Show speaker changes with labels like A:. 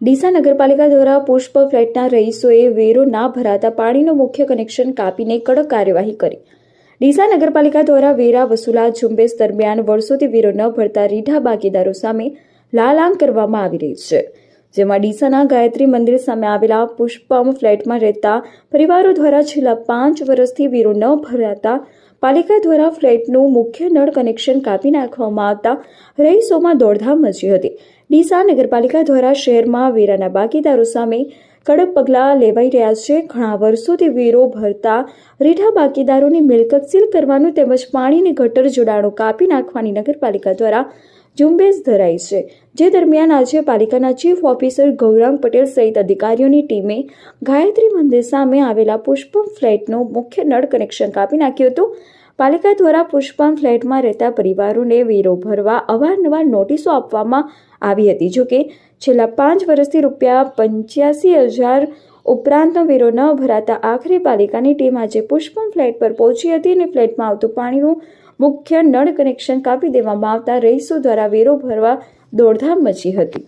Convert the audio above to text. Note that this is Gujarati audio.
A: ડીસા નગરપાલિકા દ્વારા પુષ્પ ફ્લેટના રહીશોએ વેરો ના ભરાતા પાણીનું મુખ્ય કનેક્શન કાપીને કડક કાર્યવાહી કરી. ડીસા નગરપાલિકા દ્વારા વેરા વસૂલાત ઝુંબેશ દરમિયાન વર્ષોથી વેરો ન ભરતા રીઢા બાકીદારો સામે લાલાંગ કરવામાં આવી રહી છે, જેમાં ડીસાના ગાયત્રી મંદિર સામે આવેલા પુષ્પમ ફ્લેટમાં રહેતા પરિવારો દ્વારા છેલ્લા પાંચ વર્ષથી વેરો ન ભરાતા પાલિકા દ્વારા ફ્લેટનું મુખ્ય નળ કનેક્શન કાપી નાખવામાં આવતા રહીશોમાં દોડધામ મચી હતી. ડીસા નગરપાલિકા દ્વારા શહેરમાં વેરાના બાકીદારો સામે કડક પગલાં લેવાઈ રહ્યા છે. ઘણા વર્ષોથી વેરો ભરતા રીઢા બાકીદારોની મિલકત સીલ કરવાનું તેમજ પાણીની ગટર જોડાણો કાપી નાખવાની નગરપાલિકા દ્વારા ઝુંબેશ ધરાઈ છે. જે દરમિયાન આજે પાલિકાના ચીફ ઓફિસર ગૌરાંગ પટેલ સહિત અધિકારીઓની ટીમે ગાયત્રી મંદિર સામે આવેલા પુષ્પમ ફ્લેટનું મુખ્ય નળ કનેક્શન કાપી નાખ્યું હતું. પાલિકા દ્વારા પુષ્પમ ફ્લેટમાં રહેતા પરિવારોને વેરો ભરવા અવારનવાર નોટિસો આપવામાં આવી હતી. જોકે છેલ્લા પાંચ વર્ષથી રૂપિયા પંચ્યાસી હજાર ઉપરાંતનો વેરો ન ભરાતા આખરે પાલિકાની ટીમ આજે પુષ્પમ ફ્લેટ પર પહોંચી હતી અને ફ્લેટમાં આવતું પાણીનું મુખ્ય નળ કનેક્શન કાપી દેવામાં આવતા રહીશો દ્વારા વેરો ભરવા દોડધામ મચી હતી.